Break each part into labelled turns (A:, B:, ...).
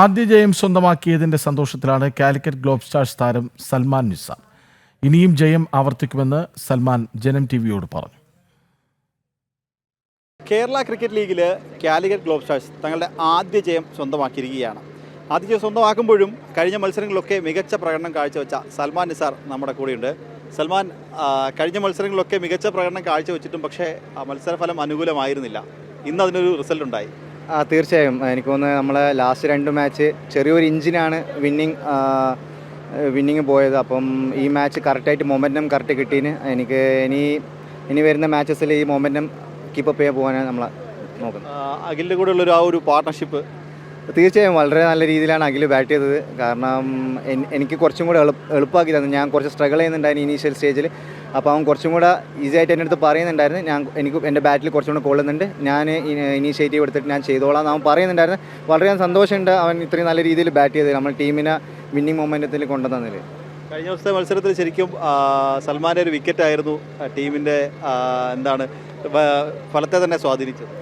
A: ആദ്യ ജയം സ്വന്തമാക്കിയതിന്റെ സന്തോഷത്തിലാണ് കാലിക്കറ്റ് ഗ്ലോബ് സ്റ്റാർസ് താരം സൽമാൻ നിസാർ ഇനിയും ജയം ആവർത്തിക്കുമെന്ന് സൽമാൻ ജനം ടി വിയോട് പറഞ്ഞു.
B: കേരള ക്രിക്കറ്റ് ലീഗിൽ കാലിക്കറ്റ് ഗ്ലോബ് സ്റ്റാർസ് തങ്ങളുടെ ആദ്യ ജയം സ്വന്തമാക്കിയിരിക്കുകയാണ്. ആദ്യ ജയം സ്വന്തമാക്കുമ്പോഴും കഴിഞ്ഞ മത്സരങ്ങളിലൊക്കെ മികച്ച പ്രകടനം കാഴ്ചവെച്ച സൽമാൻ നിസാർ നമ്മുടെ കൂടെയുണ്ട്. സൽമാൻ കഴിഞ്ഞ മത്സരങ്ങളിലൊക്കെ മികച്ച പ്രകടനം കാഴ്ചവെച്ചിട്ടും പക്ഷേ മത്സരഫലം അനുകൂലമായിരുന്നില്ല. ഇന്ന് അതിനൊരു റിസൾട്ട് ഉണ്ടായി
C: ആ തീർച്ചയായും. എനിക്ക് തോന്നുന്നത് നമ്മളെ ലാസ്റ്റ് രണ്ട് മാച്ച് ചെറിയൊരു ഇഞ്ചിനാണ് വിന്നിങ് വിന്നിങ് പോയത്. അപ്പം ഈ മാച്ച് കറക്റ്റായിട്ട് മൊമെന്റം കറക്റ്റ് കിട്ടീന്. എനിക്ക് ഇനി ഇനി വരുന്ന മാച്ചസിൽ ഈ മൊമെന്റം കീപ്പപ്പ് ചെയ്യാൻ പോകാനാണ് നമ്മൾ നോക്കുന്നത്.
B: അഖിലിന്റെ കൂടെ ഉള്ളൊരു ആ ഒരു പാർട്ട്ണർഷിപ്പ്
C: തീർച്ചയായും വളരെ നല്ല രീതിയിലാണ് അഖിൽ ബാറ്റ് ചെയ്തത്. കാരണം എനിക്ക് കുറച്ചും കൂടെ എളുപ്പ എളുപ്പമാക്കി തന്നു. ഞാൻ കുറച്ച് സ്ട്രഗിൾ ചെയ്യുന്നുണ്ടായിരുന്നു ഇനീഷ്യൽ സ്റ്റേജിൽ അപ്പോൾ അവൻ കുറച്ചും കൂടെ ഈസി ആയിട്ട് എന്റെ അടുത്ത് പറയുന്നുണ്ടായിരുന്നു. ഞാൻ എനിക്ക് എന്റെ ബാറ്റിൽ കുറച്ചും കൂടെ കൊള്ളുന്നുണ്ട്. ഞാൻ ഇനീഷ്യേറ്റീവ് എടുത്തിട്ട് ഞാൻ ചെയ്തോളാം എന്ന് അവൻ പറയുന്നുണ്ടായിരുന്നു. വളരെ സന്തോഷമുണ്ട് അവൻ ഇത്രയും നല്ല രീതിയിൽ ബാറ്റ് ചെയ്തത് നമ്മൾ ടീമിനെ വിന്നിങ് മൊമെന്റത്തിൽ കൊണ്ടുവന്നതിൽ
B: കഴിഞ്ഞ ദിവസത്തെ മത്സരത്തിൽ ശരിക്കും സൽമാന്റെ ഒരു വിക്കറ്റ് ആയിരുന്നു ടീമിന്റെ എന്താണ് ഫലത്തെ തന്നെ സ്വാധീനിച്ചത്.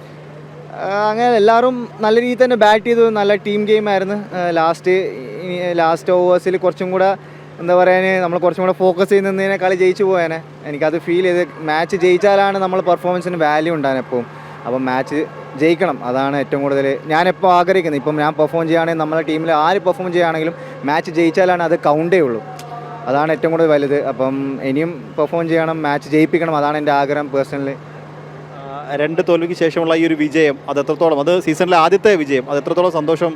C: അങ്ങനെ എല്ലാവരും നല്ല രീതിയിൽ തന്നെ ബാറ്റ് ചെയ്തു. നല്ല ടീം ഗെയിം ആയിരുന്നു. ലാസ്റ്റ് ലാസ്റ്റ് ഓവേഴ്സിൽ കുറച്ചും കൂടെ എന്താ പറയാൻ നമ്മൾ കുറച്ചും കൂടെ ഫോക്കസ് ചെയ്ത് കളി ജയിച്ചു പോയാനെ. എനിക്കത് ഫീൽ ചെയ്ത് മാച്ച് ജയിച്ചാലാണ് നമ്മൾ പെർഫോമൻസിന് വാല്യൂ ഉണ്ടാകുന്നത് എപ്പോഴും. അപ്പം മാച്ച് ജയിക്കണം അതാണ് ഏറ്റവും കൂടുതൽ ഞാനെപ്പോൾ ആഗ്രഹിക്കുന്നത്. ഇപ്പം ഞാൻ പെർഫോം ചെയ്യുകയാണെങ്കിൽ നമ്മുടെ ടീമിൽ ആര് പെർഫോം ചെയ്യുകയാണെങ്കിലും മാച്ച് ജയിച്ചാലാണ് അത് കൗണ്ടേ ഉള്ളൂ അതാണ് ഏറ്റവും കൂടുതൽ വലുത്. അപ്പം ഇനിയും പെർഫോം ചെയ്യണം മാച്ച് ജയിപ്പിക്കണം അതാണ് എന്റെ ആഗ്രഹം പേഴ്സണലി
B: രണ്ട് തോൽവിക്ക് ശേഷമുള്ള ഈ ഒരു വിജയം അത് എത്രത്തോളം? അത് സീസണിലെ ആദ്യത്തെ വിജയം അത് എത്രത്തോളം സന്തോഷം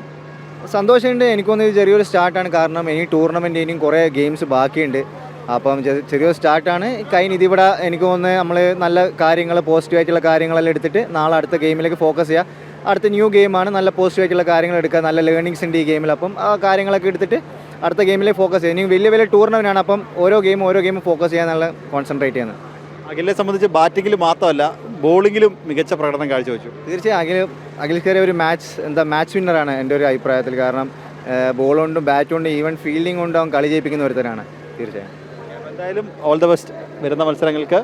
C: സന്തോഷമുണ്ട്. എനിക്ക് തോന്നുന്നത് ചെറിയൊരു സ്റ്റാർട്ടാണ് കാരണം ഇനി ടൂർണമെന്റ് ഇനിയും കുറേ ഗെയിംസ് ബാക്കിയുണ്ട്. അപ്പം ചെറിയൊരു സ്റ്റാർട്ടാണ് കഴിഞ്ഞ ഇതിവിടെ എനിക്ക് തോന്നുന്നത് നമ്മൾ നല്ല കാര്യങ്ങൾ പോസിറ്റീവായിട്ടുള്ള കാര്യങ്ങളെല്ലാം എടുത്തിട്ട് നാളെ അടുത്ത ഗെയിമിലേക്ക് ഫോക്കസ് ചെയ്യുക അടുത്ത ന്യൂ ഗെയിമാണ് നല്ല പോസിറ്റീവായിട്ടുള്ള കാര്യങ്ങൾ എടുക്കുക. നല്ല ലേണിങ്സ് ഉണ്ട് ഈ ഗെയിമിൽ അപ്പം ആ കാര്യങ്ങളൊക്കെ എടുത്തിട്ട് അടുത്ത ഗെയിമിലേക്ക് ഫോക്കസ് ചെയ്യുക ഇനി വലിയ വലിയ ടൂർണമെന്റ് ആണ്. അപ്പം ഓരോ ഗെയിം ഓരോ ഗെയിം ഫോക്കസ് ചെയ്യാൻ നല്ല കോൺസെൻട്രേറ്റ് ചെയ്യുന്നത്.
B: അഖിലെ സംബന്ധിച്ച് ബാറ്റിങ്ങിൽ മാത്രമല്ല ബോളിങ്ങിലും മികച്ച പ്രകടനം കാഴ്ചവെച്ചു.
C: തീർച്ചയായും അഖിൽ അഖിൽ കയറിയ ഒരു മാച്ച് എന്താ മാച്ച് വിന്നറാണ് എന്റെ ഒരു അഭിപ്രായത്തിൽ. കാരണം ബോൾ കൊണ്ടും ബാറ്റ് കൊണ്ടും ഈവൻ ഫീൽഡിംഗ് കൊണ്ടും അവൻ കളി ജയിപ്പിക്കുന്ന ഒരുത്തരാണ് തീർച്ചയായും.
B: എന്തായാലും ഓൾ ദ ബെസ്റ്റ് വരുന്ന മത്സരങ്ങൾക്ക്.